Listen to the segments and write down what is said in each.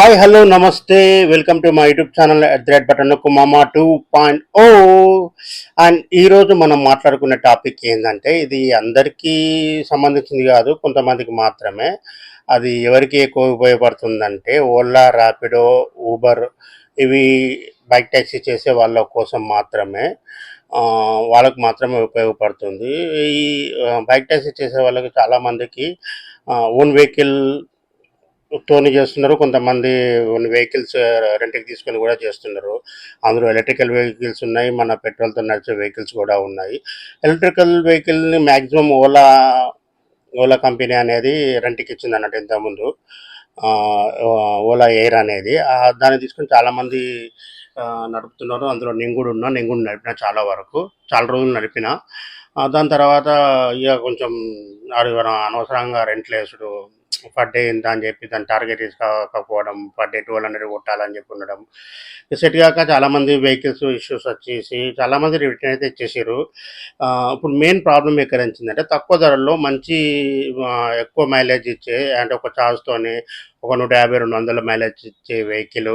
Hi hello నమస్తే welcome to my YouTube channel at the rate button కుమామా two point O and ఈరోజు మనం మాట్లాడుకునే topic ఏంటంటే ఇది అందరికీ సంబంధించింది కాదు కొంతమందికి మాత్రమే. అది ఎవరికి ఎక్కువ ఉపయోగపడుతుందంటే ఓలా ర్యాపిడో ఊబర్ ఇవి బైక్ ట్యాక్సీ చేసే వాళ్ళ కోసం మాత్రమే వాళ్ళకు మాత్రమే ఉపయోగపడుతుంది. ఈ బైక్ ట్యాక్సీ చేసే వాళ్ళకి చాలామందికి ఓన్ వెహికల్ తోని చేస్తున్నారు. కొంతమంది వెహికల్స్ రెంట్కి తీసుకొని కూడా చేస్తున్నారు. అందులో ఎలక్ట్రికల్ వెహికల్స్ ఉన్నాయి. మన పెట్రోల్తో నడిచే వెహికల్స్ కూడా ఉన్నాయి. ఎలక్ట్రికల్ వెహికల్ని మ్యాక్సిమం ఓలా ఓలా కంపెనీ అనేది రెంట్కి ఇచ్చింది అన్నట్టు ఇంతకుముందు. ఓలా ఎయిర్ అనేది. దాన్ని తీసుకొని చాలామంది నడుపుతున్నారు. అందులో నేను కూడా ఉన్నా. నేను కూడా నడిపిన చాలా వరకు. చాలా రోజులు నడిపిన. దాని తర్వాత ఇక కొంచెం అడగడం అనవసరంగా రెంట్లు వేసుడు పర్ డే ఇంత అని చెప్పి దాని టార్గెట్ కాకపోవడం పర్ డే ట్వెల్వ్ హండ్రెడ్ కొట్టాలని చెప్పి ఉండడం. సెట్ కాక చాలామంది వెహికల్స్ ఇష్యూస్ వచ్చేసి చాలామంది రిటర్న్ అయితే ఇచ్చేసారు ఇప్పుడు మెయిన్ ప్రాబ్లం ఎక్కడ వచ్చిందంటే తక్కువ ధరల్లో మంచి ఎక్కువ మైలేజ్ ఇచ్చే అంటే ఒక ఛార్జ్తోని ఒక నూట యాభై రెండు వందల మైలేజ్ ఇచ్చే వెహికల్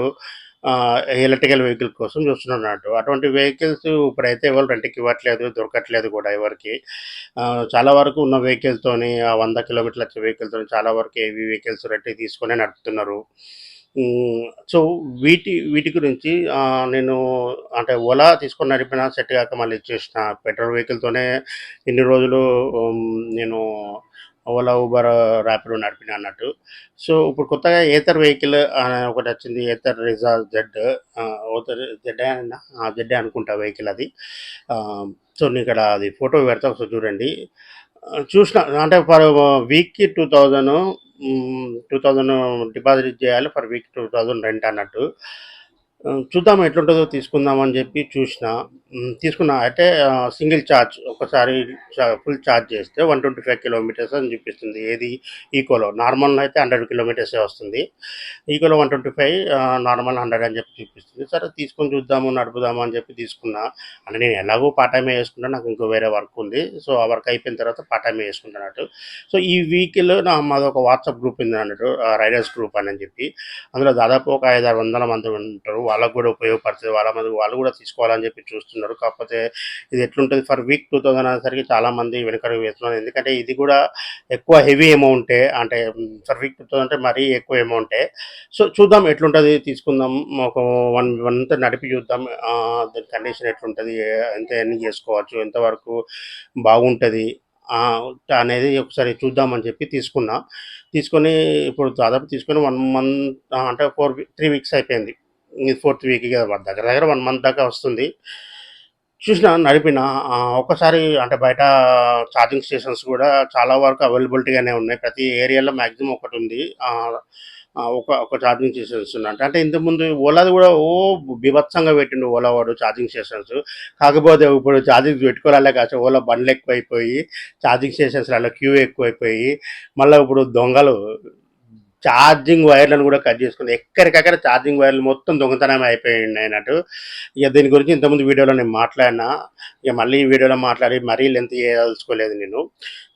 ఎలక్ట్రికల్ వెహికల్ కోసం చూస్తున్నట్టు అటువంటి వెహికల్స్ ఇప్పుడైతే ఎవరు రెంట్కి ఇవ్వట్లేదు దొరకట్లేదు కూడా ఎవరికి. చాలా వరకు ఉన్న వెహికల్తోని ఆ వంద కిలోమీటర్ల వచ్చే వెహికల్తో చాలా వరకు ఏవి వెహికల్స్ రెంట్కి తీసుకొని నడుపుతున్నారు. సో వీటి వీటి గురించి నేను అంటే ఓలా తీసుకొని నడిపిన సెట్ కాక మళ్ళీ ఇచ్చేసిన పెట్రోల్ వెహికల్తోనే ఇన్ని రోజులు నేను ఓలా ఊబర్ ర్యాపిడో నడిపిన అన్నట్టు. సో ఇప్పుడు కొత్తగా ఏతర్ వెహికల్ అనే ఒకటి వచ్చింది Ather Rizta Z Ather Z Z అనుకుంటా వెహికల్ అది. సో నేను ఇక్కడ అది ఫోటో పెడతా ఒకసారి చూడండి. చూసిన అంటే ఫర్ వీక్కి two thousand two thousand deposit చేయాలి for week two thousand rent అన్నట్టు. చూద్దాం ఎట్లుంటుందో తీసుకుందాం అని చెప్పి చూసిన. తీసుకున్న తీసుకున్నా. అయితే సింగిల్ ఛార్జ్ ఒకసారి ఫుల్ ఛార్జ్ చేస్తే వన్ ట్వంటీ ఫైవ్ కిలోమీటర్స్ అని చూపిస్తుంది. ఏది? ఈకోలో. నార్మల్ అయితే హండ్రెడ్ కిలోమీటర్సే వస్తుంది. ఈకోలో one twenty five normal hundred అని చెప్పి చూపిస్తుంది. సరే తీసుకొని చూద్దాము నడుపుదాము అని చెప్పి తీసుకున్నా. అంటే నేను ఎలాగో పార్ట్ టైమే వేసుకుంటా. నాకు ఇంకో వేరే వర్క్ ఉంది. సో ఆ వర్క్ అయిపోయిన తర్వాత పార్ట్ టైమే వేసుకుంటున్నట్టు సో ఈ వీక్లో నా మాది ఒక వాట్సాప్ గ్రూప్ ఉంది అన్నట్టు రైడర్స్ గ్రూప్ అని చెప్పి. అందులో దాదాపు ఒక ఐదు ఆరు వందల మంది ఉంటారు. వాళ్ళకు కూడా ఉపయోగపడుతుంది. వాళ్ళ మంది వాళ్ళు కూడా తీసుకోవాలని చెప్పి చూస్తున్నారు. కాకపోతే ఇది ఎట్లుంటుంది ఫర్ వీక్ టూ థౌసండ్ అనేసరికి చాలామంది మంది వేస్తున్నారు. ఎందుకంటే ఇది కూడా ఎక్కువ హెవీ అమౌంటే అంటే ఫర్ వీక్ టూ థౌసండ్ అంటే మరీ ఎక్కువ అమౌంటే సో చూద్దాం ఎట్లుంటుంది తీసుకుందాం. ఒక వన్ వన్ అంతా నడిపి చూద్దాం. దాని కండిషన్ ఎట్లుంటుంది ఎంత ఎన్ని చేసుకోవచ్చు ఎంతవరకు బాగుంటుంది అనేది ఒకసారి చూద్దామని చెప్పి తీసుకున్నా. తీసుకొని ఇప్పుడు దాదాపు తీసుకొని వన్ మంత్ అంటే ఫోర్ త్రీ వీక్స్ అయిపోయింది. ఫోర్త్ వీక్ కదా దగ్గర. దగ్గర వన్ మంత్ దాకా వస్తుంది. చూసిన నడిపిన ఒకసారి అంటే బయట ఛార్జింగ్ స్టేషన్స్ కూడా చాలా వరకు అవైలబిలిటీగానే ఉన్నాయి. ప్రతి ఏరియాలో మ్యాక్సిమం ఒకటి ఉంది. ఒక ఒక ఛార్జింగ్ స్టేషన్స్ ఉన్నట్టు అంటే ఇంతకుముందు ఓలాది కూడా ఓ బీభత్సంగా పెట్టిండు ఓలా వాడు ఛార్జింగ్ స్టేషన్స్ కాకపోతే ఇప్పుడు ఛార్జింగ్ పెట్టుకోవాలే కాదు ఓలా బండ్లు ఎక్కువైపోయి ఛార్జింగ్ స్టేషన్స్లలో క్యూ ఎక్కువైపోయి మళ్ళీ ఇప్పుడు దొంగలు ఛార్జింగ్ వైర్లను కూడా కట్ చేసుకుంది ఎక్కడికక్కడ ఛార్జింగ్ వైర్లు మొత్తం దొంగతనం అయిపోయింది అయినట్టు ఇక దీని గురించి ఇంతకుముందు వీడియోలో నేను మాట్లాడినా ఇక మళ్ళీ ఈ వీడియోలో మాట్లాడి మరీ లెంత్ చేయదలుచుకోలేదు నేను.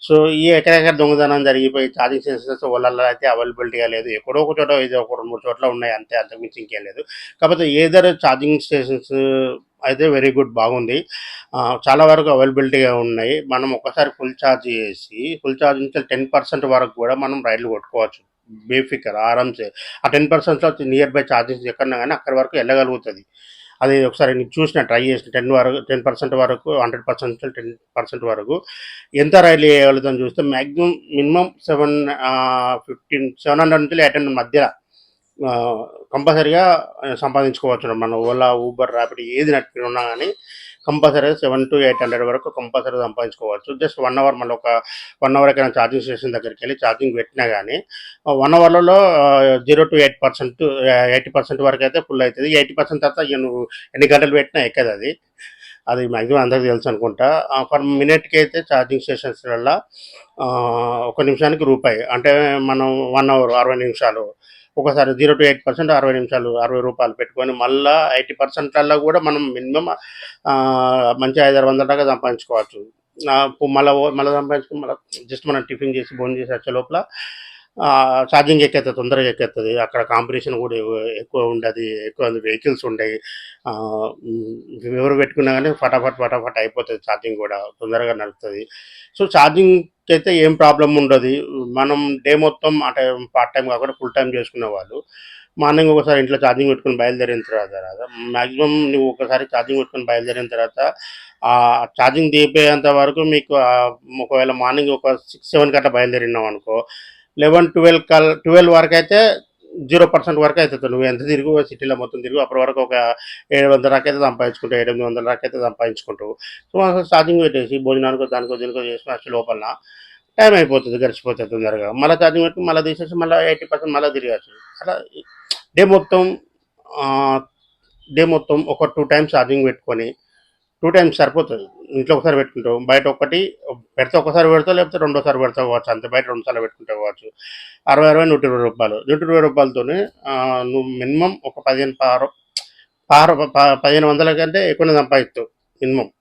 సో ఈ ఎక్కడెక్కడ దొంగతనం జరిగిపోయి ఛార్జింగ్ సెన్సర్స్ వాళ్ళల్లో అయితే అవైలబిలిటీగా లేదు. ఎక్కడో ఒక చోట ఇది ఒక రెండు మూడు చోట్ల ఉన్నాయి. అంతే అంతకుమించి ఇంకేం లేదు. కాకపోతే ఏదర్ ఛార్జింగ్ స్టేషన్స్ అయితే వెరీ గుడ్ బాగుంది. చాలా వరకు అవైలబిలిటీగా ఉన్నాయి. మనం ఒకసారి ఫుల్ ఛార్జ్ చేసి ఫుల్ ఛార్జ్ నుంచి టెన్ పర్సెంట్ వరకు కూడా మనం రైడ్లు కొట్టుకోవచ్చు. బేఫికర్ ఆరామ్సే ఆ టెన్ పర్సెంట్లో నియర్ బై ఛార్జెస్ ఎక్కడన్నా కానీ అక్కడి వరకు వెళ్ళగలుగుతుంది. అది ఒకసారి నేను చూసిన ట్రై చేసిన టెన్ వరకు టెన్ పర్సెంట్ వరకు హండ్రెడ్ పర్సెంట్ టెన్ పర్సెంట్ వరకు ఎంత రైలు వేయగలుగుతాం చూస్తే maximum minimum seven fifteen seven hundred నుంచి ఎయిట్ హండ్రెడ్ మధ్యలో కంపల్సరీగా సంపాదించుకోవచ్చు మనం ఓలా ఊబర్ ర్యాపిడ్ ఏది నడిపి ఉన్నా కానీ compulsory seven to eight hundred వరకు కంపల్సరీ సంపాదించుకోవచ్చు. జస్ట్ వన్ అవర్ మళ్ళీ ఒక వన్ అవర్ ఎక్కడైనా ఛార్జింగ్ స్టేషన్ దగ్గరికి వెళ్ళి ఛార్జింగ్ పెట్టినా కానీ one అవర్లలో zero to eight percent eighty percent వరకు అయితే ఫుల్ అవుతుంది ఎయిటీ పర్సెంట్ తర్వాత నువ్వు ఎన్ని గంటలు పెట్టినా ఎక్కదు అది. అది మ్యాక్సిమం అందరికి తెలుసు అనుకుంటా. పర్ మినిట్కి అయితే ఛార్జింగ్ స్టేషన్స్ ఒక నిమిషానికి రూపాయి. అంటే మనం వన్ అవర్ అరవై నిమిషాలు ఒకసారి జీరో టు ఎయిట్ పర్సెంట్ అరవై నిమిషాలు అరవై రూపాయలు పెట్టుకొని మళ్ళీ ఎయిటీ పర్సెంట్లలో కూడా మనం మినిమం మంచి ఐదు ఆరు వందల దాకా సంపాదించుకోవచ్చు. మళ్ళీ మళ్ళీ సంపాదించుకుని మళ్ళీ జస్ట్ మనం టిఫిన్ చేసి భోజనం చేసి వచ్చే లోపల ఛార్జింగ్ ఎక్కేస్తుంది తొందరగా ఎక్కేస్తుంది అక్కడ కాంపిటీషన్ కూడా ఎక్కువ ఉండదు ఎక్కువ వెహికల్స్ ఉండయి. ఎవరు పెట్టుకున్నా కానీ ఫటాఫట్ ఫటాఫట్ అయిపోతుంది ఛార్జింగ్ కూడా తొందరగా నడుస్తుంది సో ఛార్జింగ్కి అయితే ఏం ప్రాబ్లం ఉండదు. మనం డే మొత్తం అంటే పార్ట్ టైం కాకుండా ఫుల్ టైం చేసుకునే వాళ్ళు. మార్నింగ్ ఒకసారి ఇంట్లో ఛార్జింగ్ పెట్టుకుని బయలుదేరిన తర్వాత మ్యాక్సిమం నువ్వు ఒకసారి ఛార్జింగ్ పెట్టుకుని బయలుదేరిన తర్వాత ఆ ఛార్జింగ్ దిగిపోయేంత వరకు మీకు ఒకవేళ మార్నింగ్ ఒక సిక్స్ సెవెన్ గంట బయలుదేరినావు అనుకో లెవెన్ ట్వెల్వ్ కల్ ట్వెల్వ్ వరకు అయితే జీరో పర్సెంట్ వరకు అవుతుంది నువ్వు ఎంత తిరుగు సిటీలో మొత్తం తిరుగు అప్పటి వరకు ఒక ఏడు వందల రాకైతే అయితే సంపాదించుకుంటావు ఎనిమిది వందల రాక అయితే సంపాదించుకుంటావు. సో అసలు ఛార్జింగ్ పెట్టేసి భోజనానికో దానికో దీనికో చేసిన లోపల టైం అయిపోతుంది గడిచిపోతుంది తొందరగా మళ్ళీ ఛార్జింగ్ పెట్టి మళ్ళీ తీసేసి మళ్ళీ ఎయిటీ పర్సెంట్ మళ్ళీ తిరగచ్చు అలా డే మొత్తం డే మొత్తం ఒక టూ టైమ్స్ ఛార్జింగ్ పెట్టుకొని టూ టైమ్స్ సరిపోతుంది. ఇంట్లో ఒకసారి పెట్టుకుంటావు బయట ఒకటి పెడితే ఒకసారి పెడతావు లేకపోతే రెండోసారి పెడతావు కావచ్చు. అంతే బయట రెండుసార్లు పెట్టుకుంటావు కావచ్చు. అరవై అరవై నూట ఇరవై రూపాయలు. నూట ఇరవై రూపాయలతోనే నువ్వు మినిమం ఒక పదిహేను పారు పారు ప- పదిహేను వందల కంటే ఎక్కువ సంపాదిస్తావు మినిమం.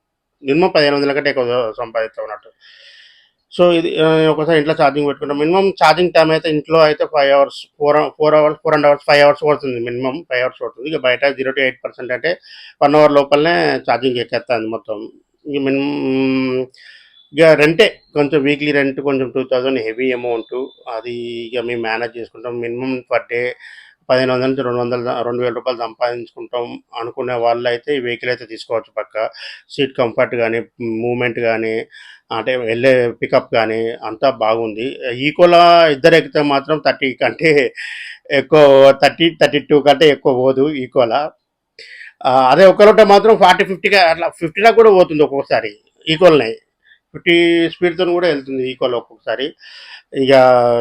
మినిమం పదిహేను వందల కంటే ఎక్కువ సంపాదిస్తావు అన్నట్టు. సో ఇది ఒకసారి ఇంట్లో ఛార్జింగ్ పెట్టుకుంటాం. మినిమం ఛార్జింగ్ టైం అయితే ఇంట్లో అయితే five hours four four hours four and hours five hours పడుతుంది మినిమం ఫైవ్ అవర్స్ పడుతుంది. ఇక బయట జీరో టు ఎయిట్ పర్సెంట్ అంటే వన్ అవర్ లోపలనే ఛార్జింగ్ ఎక్కేస్తుంది మొత్తం. ఇక మినిమం ఇక రెంటే కొంచెం వీక్లీ రెంట్ కొంచెం టూ థౌజండ్ హెవీ అమౌంట్ అది ఇక మేము మేనేజ్ చేసుకుంటాం. మినిమం పర్ డే పదిహేను వందల నుంచి రెండు వందల రెండు వేల రూపాయలు సంపాదించుకుంటాం అనుకునే వాళ్ళు అయితే ఈ వెహికల్ అయితే తీసుకోవచ్చు పక్క. సీట్ కంఫర్ట్ కానీ మూమెంట్ కానీ అంటే వెళ్ళే పికప్ కానీ అంతా బాగుంది. ఈకోలా ఇద్దరు ఎక్కితే మాత్రం థర్టీ కంటే ఎక్కువ థర్టీ థర్టీ టూ కంటే ఎక్కువ పోదు ఈకోలా. అదే ఒకరుంటే మాత్రం ఫార్టీ ఫిఫ్టీగా అట్లా ఫిఫ్టీలా కూడా పోతుంది ఒక్కొక్కసారి ఈక్వల్నే ఫిఫ్టీ స్పీడ్తో కూడా వెళ్తుంది ఈక్వల్ ఒక్కొక్కసారి. ఇక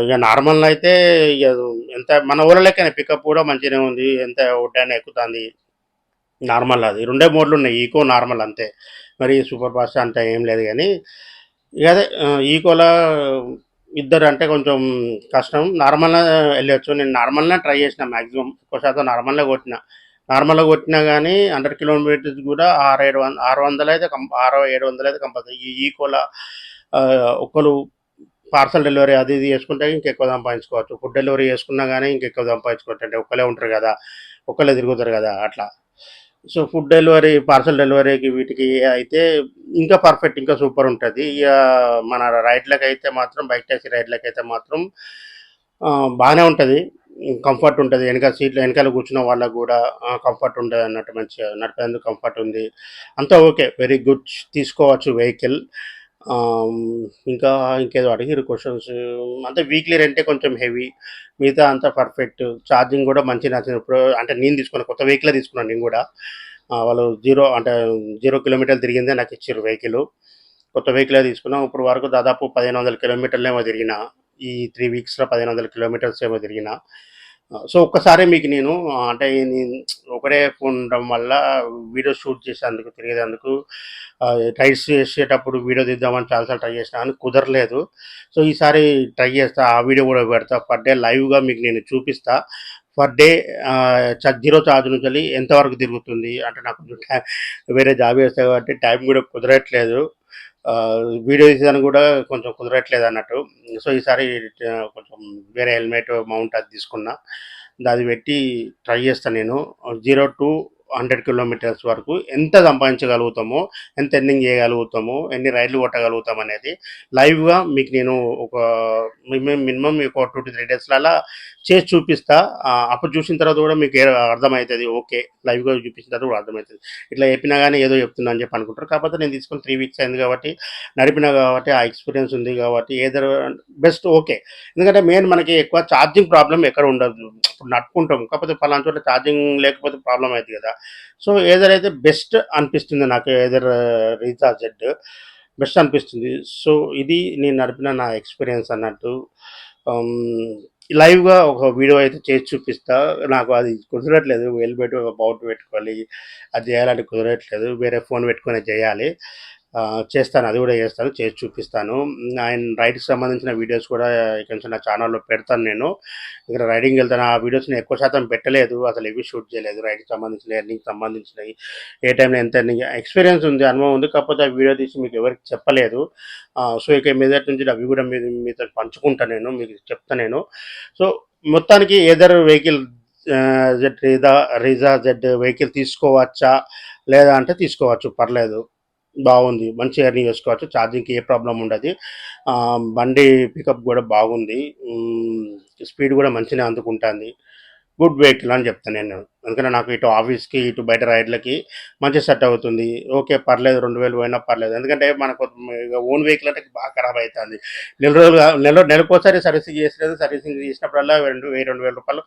ఇక నార్మల్ అయితే ఇక ఎంత మన ఊళ్ళకైనా పికప్ కూడా మంచిగానే ఉంది. ఎంత ఒడ్డైనా ఎక్కుతుంది. నార్మల్ అది. రెండే మోడ్లు ఉన్నాయి. ఈకో నార్మల్ అంతే. మరి సూపర్ ఫాస్ట్ అంత ఏం లేదు కానీ అదే ఈకోలా ఇద్దరు అంటే కొంచెం కష్టం. నార్మల్గా వెళ్ళొచ్చు. నేను నార్మల్గా ట్రై చేసిన మ్యాక్సిమం ఎక్కువ శాతం నార్మల్గా కొట్టిన. నార్మల్గా కొట్టినా కానీ హండ్రెడ్ కిలోమీటర్స్ కూడా ఆరు ఏడు వంద ఆరు వందలు అయితే కం ఆరు ఏడు వందలు అయితే కంపల్సరీ. ఈ ఈకోలా ఒక్కరు పార్సల్ డెలివరీ అది ఇది చేసుకుంటే ఇంకెక్కువ సంపాదించుకోవచ్చు. ఫుడ్ డెలివరీ చేసుకున్నా కానీ ఇంకెక్కువ సంపాదించుకోవచ్చు. అంటే ఒక్కలే ఉంటారు కదా. ఒక్కలే తిరుగుతారు కదా. అట్లా. సో ఫుడ్ డెలివరీ పార్సల్ డెలివరీకి వీటికి అయితే ఇంకా పర్ఫెక్ట్ ఇంకా సూపర్ ఉంటుంది. ఇక మన రైడ్లకు అయితే మాత్రం బైక్ టాక్సీ రైడ్లకు అయితే మాత్రం బాగానే ఉంటుంది. కంఫర్ట్ ఉంటుంది. వెనకాల సీట్లో వెనకాల కూర్చున్న వాళ్ళకు కూడా కంఫర్ట్ ఉంటుంది అన్నట్టు మంచిగా నడిపేందుకు కంఫర్ట్ ఉంది. అంతా ఓకే. Very good. తీసుకోవచ్చు వెహికల్. ఇంకా ఇంకేదో అడిగిరు క్వశ్చన్స్ అంటే వీక్లీ రెంటే కొంచెం హెవీ మిగతా అంతా పర్ఫెక్ట్ ఛార్జింగ్ కూడా మంచి నచ్చింది. ఇప్పుడు అంటే నేను తీసుకున్నాను కొత్త వెహికల్ తీసుకున్నాను నేను కూడా. వాళ్ళు జీరో అంటే జీరో కిలోమీటర్లు తిరిగిందే నాకు ఇచ్చారు వెహికల్ కొత్త వెహికల్ తీసుకున్నాం. ఇప్పుడు వరకు దాదాపు పదిహేను వందల కిలోమీటర్లు ఏమో తిరిగిన. ఈ త్రీ వీక్స్లో పదిహేను వందల కిలోమీటర్స్ ఏమో తిరిగిన. సో ఒక్కసారి మీకు నేను అంటే నేను ఉండడం వల్ల వీడియో షూట్ చేసేందుకు తిరిగేందుకు రైడ్స్ చేసేటప్పుడు వీడియో తీద్దామని చాలాసార్లు ట్రై చేసిన కుదరలేదు. సో ఈసారి ట్రై చేస్తా ఆ వీడియో కూడా పెడతా. పర్ డే లైవ్గా మీకు నేను చూపిస్తా. పర్ డే జీరో ఛార్జ్ నుంచి వెళ్ళి ఎంతవరకు తిరుగుతుంది? అంటే నాకు కొంచెం వేరే జాబ్ చేస్తాయి కాబట్టి టైం కూడా కుదరట్లేదు. వీడియో తీసేదానికి కూడా కొంచెం కుదరట్లేదు అన్నట్టు. సో ఈసారి కొంచెం వేరే హెల్మెట్ మౌంట్ అది తీసుకున్నా. అది పెట్టి ట్రై చేస్తాను నేను. జీరో టూ హండ్రెడ్ కిలోమీటర్స్ వరకు ఎంత సంపాదించగలుగుతామో ఎంత ఎర్నింగ్ చేయగలుగుతామో ఎన్ని రైళ్ళు కొట్టగలుగుతాం అనేది లైవ్గా మీకు నేను ఒక మినిమం మినిమం మీకు టూ టు త్రీ డేస్లలో చేసి చూపిస్తా. అప్పుడు చూసిన తర్వాత కూడా మీకు అర్థమవుతుంది ఓకే. లైవ్గా చూపించిన తర్వాత కూడా అర్థమవుతుంది. ఇట్లా చెప్పినా కానీ ఏదో చెప్తున్నా అని చెప్పి అనుకుంటారు. కాకపోతే నేను తీసుకుని త్రీ వీక్స్ అయింది కాబట్టి నడిపినా కాబట్టి ఆ ఎక్స్పీరియన్స్ ఉంది కాబట్టి ఏదో బెస్ట్ ఓకే. ఎందుకంటే మెయిన్ మనకి ఎక్కువ ఛార్జింగ్ ప్రాబ్లం ఎక్కడ ఉండదు. ఇప్పుడు నడుపుకుంటాం కాకపోతే పలానా చోట్ల ఛార్జింగ్ లేకపోతే ప్రాబ్లం అవుతుంది కదా. సో ఏదర్ అయితే బెస్ట్ అనిపిస్తుంది నాకు ఏదర్ రీఛార్జ్ జెడ్ బెస్ట్ అనిపిస్తుంది. సో ఇది నేను నడిపిన నా ఎక్స్పీరియన్స్ అన్నట్టు. Um, లైవ్గా ఒక వీడియో అయితే చేసి చూపిస్తా. నాకు అది కుదరట్లేదు. వెళ్ళి పెట్టి ఒక బౌట్ పెట్టుకోవాలి. అది చేయాలంటే కుదరట్లేదు. వేరే ఫోన్ పెట్టుకొని చేయాలి. చేస్తాను అది కూడా చేస్తాను చేసి చూపిస్తాను. ఆయన రైడ్కి సంబంధించిన వీడియోస్ కూడా కొంచెం నా ఛానల్లో పెడతాను నేను. ఇక్కడ రైడింగ్ వెళ్తాను. ఆ వీడియోస్ నేను ఎక్కువ శాతం పెట్టలేదు. అసలు ఏవి షూట్ చేయలేదు. రైడ్కి సంబంధించిన ఎర్నింగ్ సంబంధించినవి. ఏ టైంలో ఎంత ఎర్నింగ్ ఎక్స్పీరియన్స్ ఉంది అనుభవం ఉంది. కాకపోతే ఆ వీడియో తీసి మీకు ఎవరికి చెప్పలేదు. సో ఇక మీదటి నుంచి అవి కూడా మీ మీతో పంచుకుంటాను నేను. మీకు చెప్తాను నేను. సో మొత్తానికి Ather vehicle Z Rizta Rizta Z vehicle తీసుకోవచ్చా? లేదా అంటే తీసుకోవచ్చు. పర్లేదు. బాగుంది. మంచి ఎర్నింగ్ చేసుకోవచ్చు. ఛార్జింగ్కి ఏ ప్రాబ్లం ఉండదు. బండి పికప్ కూడా బాగుంది. స్పీడ్ కూడా మంచిగా అందుకుంటుంది. గుడ్ వెహికల్ అని చెప్తాను నేను. ఎందుకంటే నాకు ఇటు ఆఫీస్కి ఇటు బయట రైడ్లకి మంచి సెట్ అవుతుంది. ఓకే పర్లేదు రెండు వేలు పోయినా పర్లేదు. ఎందుకంటే మనకు ఓన్ వెహికల్ అంటే బాగా ఖరాబ్ అవుతుంది నెల రోజులు నెల నెలకోసారి సర్వీసింగ్ చేసినది సర్వీసింగ్ చేసినప్పుడల్లా రెండు వెయ్యి రెండు వేల రూపాయలు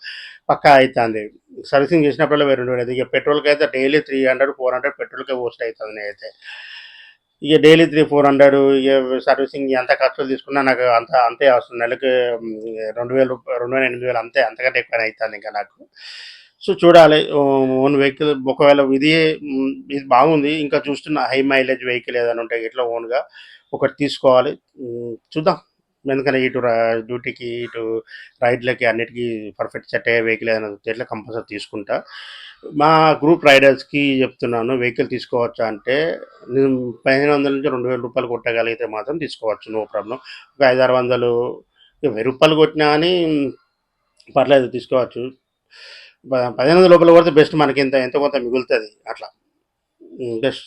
పక్కా అవుతుంది సర్వీసింగ్ చేసినప్పుడల్లా వెయ్యి రెండు వేలు. ఇక పెట్రోల్కి అయితే daily three hundred four hundred పెట్రోల్కే waste అవుతుంది నేనైతే. ఇక డైలీ త్రీ ఫోర్ హండ్రెడ్ ఇక సర్వీసింగ్ ఎంత ఖర్చులు తీసుకున్నా నాకు అంత అంతే వస్తుంది. నెలకు రెండు వేల రెండు వేల ఎనిమిది వేలు అంతే అంతకంటే ఎక్కువ అవుతుంది ఇంకా నాకు. సో చూడాలి. ఓన్ వెహికల్ ఒకవేళ ఇది ఇది బాగుంది ఇంకా చూస్తున్న హై మైలేజ్ వెహికల్ ఏదైనా ఉంటే ఇట్లా ఓన్గా ఒకటి తీసుకోవాలి. చూద్దాం. ఎందుకంటే ఇటు డ్యూటీకి ఇటు రైడ్లకి అన్నిటికీ పర్ఫెక్ట్ సెట్ అయ్యే వెహికల్ ఏదైనా ఇట్లా కంపల్సరీ తీసుకుంటా. మా గ్రూప్ రైడర్స్కి చెప్తున్నాను వెహికల్ తీసుకోవచ్చా అంటే నేను పదిహేను వందల నుంచి రెండు వేల రూపాయలు కొట్టగలిగితే మాత్రం తీసుకోవచ్చు నో ప్రాబ్లం. ఒక ఐదు ఆరు వందలు వెయ్యి రూపాయలు కొట్టినా కానీ పర్లేదు తీసుకోవచ్చు. పదిహేను వందల లోపల కొడితే బెస్ట్ మనకి ఎంత ఎంత కొంత మిగులుతుంది అట్లా. బెస్ట్.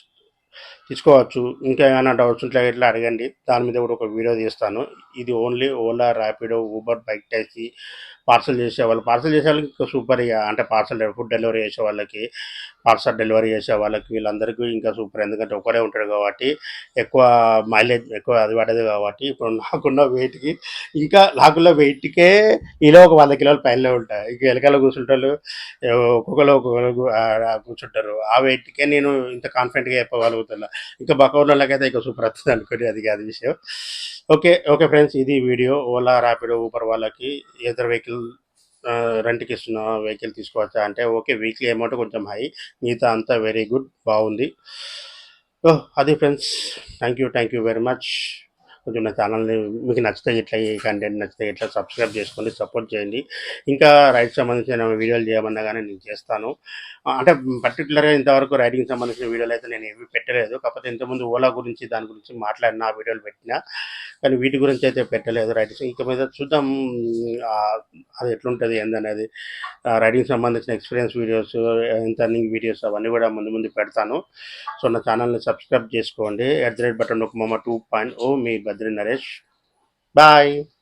తీసుకోవచ్చు. ఇంకా ఏమైనా డౌట్స్ ఉంటే ఇట్లా అడగండి. దాని మీద కూడా ఒక వీడియో తీస్తాను. ఇది only Ola Rapido Uber bike taxi parcel చేసే వాళ్ళు పార్సల్ చేసే వాళ్ళకి సూపర్ ఇక. అంటే పార్సల్ ఫుడ్ డెలివరీ చేసే వాళ్ళకి పార్సల్ డెలివరీ చేసే వాళ్ళకి వీళ్ళందరికీ ఇంకా సూపర్ ఎందుకంటే ఒకడే ఉంటాడు కాబట్టి ఎక్కువ మైలేజ్ ఎక్కువ అది పడదు కాబట్టి ఇప్పుడు నాకున్న వెయిట్కి ఇంకా నాకున్న వెయిట్కే ఇలా ఒక వంద కిలోలు పైన ఉంటాయి. ఇక ఎలకలు కూర్చుంటారు ఒక్కొక్కరు ఒక్కొక్కరు కూర్చుంటారు. ఆ వెయిట్కే నేను ఇంత కాన్ఫిడెంట్గా చెప్పగలుగుతున్నా. ఇంకా బకౌర్లకైతే ఇంకా సూపర్ వస్తుంది అనుకోండి అది కాదు విషయం. ఓకే ఓకే ఫ్రెండ్స్ ఇది వీడియో. ఓలా ర్యాపిడో ఊపర్ వాళ్ళకి ఇతర వెహికల్ రెంట్కి ఇస్తున్న వెహికల్ తీసుకోవచ్చా అంటే ఓకే వీక్లీ అమౌంట్ కొంచెం హై మిగతా అంతా వెరీ గుడ్ బాగుంది. ఓ అది friends. Thank you thank you very much కొంచెం నా ఛానల్ని మీకు నచ్చితే ఇట్లా ఈ కంటెంట్ నచ్చితే ఇట్లా సబ్స్క్రైబ్ చేసుకోండి సపోర్ట్ చేయండి. ఇంకా రైట్ సంబంధించిన వీడియోలు చేయమన్నా కానీ నేను చేస్తాను. అంటే పర్టికులర్గా ఇంతవరకు రైటింగ్ సంబంధించిన వీడియోలు అయితే నేను ఏవి పెట్టలేదు. కాకపోతే ఇంతకుముందు ఓలా గురించి దాని గురించి మాట్లాడిన ఆ వీడియోలు పెట్టినా కానీ వీటి గురించి అయితే పెట్టలేదు రైటింగ్ ఇక మీద చూద్దాం అది ఎట్లుంటుంది ఏందనేది. రైడింగ్ సంబంధించిన ఎక్స్పీరియన్స్ వీడియోస్ ఎంత వీడియోస్ అవన్నీ కూడా ముందు ముందు పెడతాను. సో నా ఛానల్ని సబ్స్క్రైబ్ చేసుకోండి. ఎట్ ద రేట్ బటన్ ఒక మమ్మ టూ పాయింట్ ఓ మీ Badri Naresh. Bye.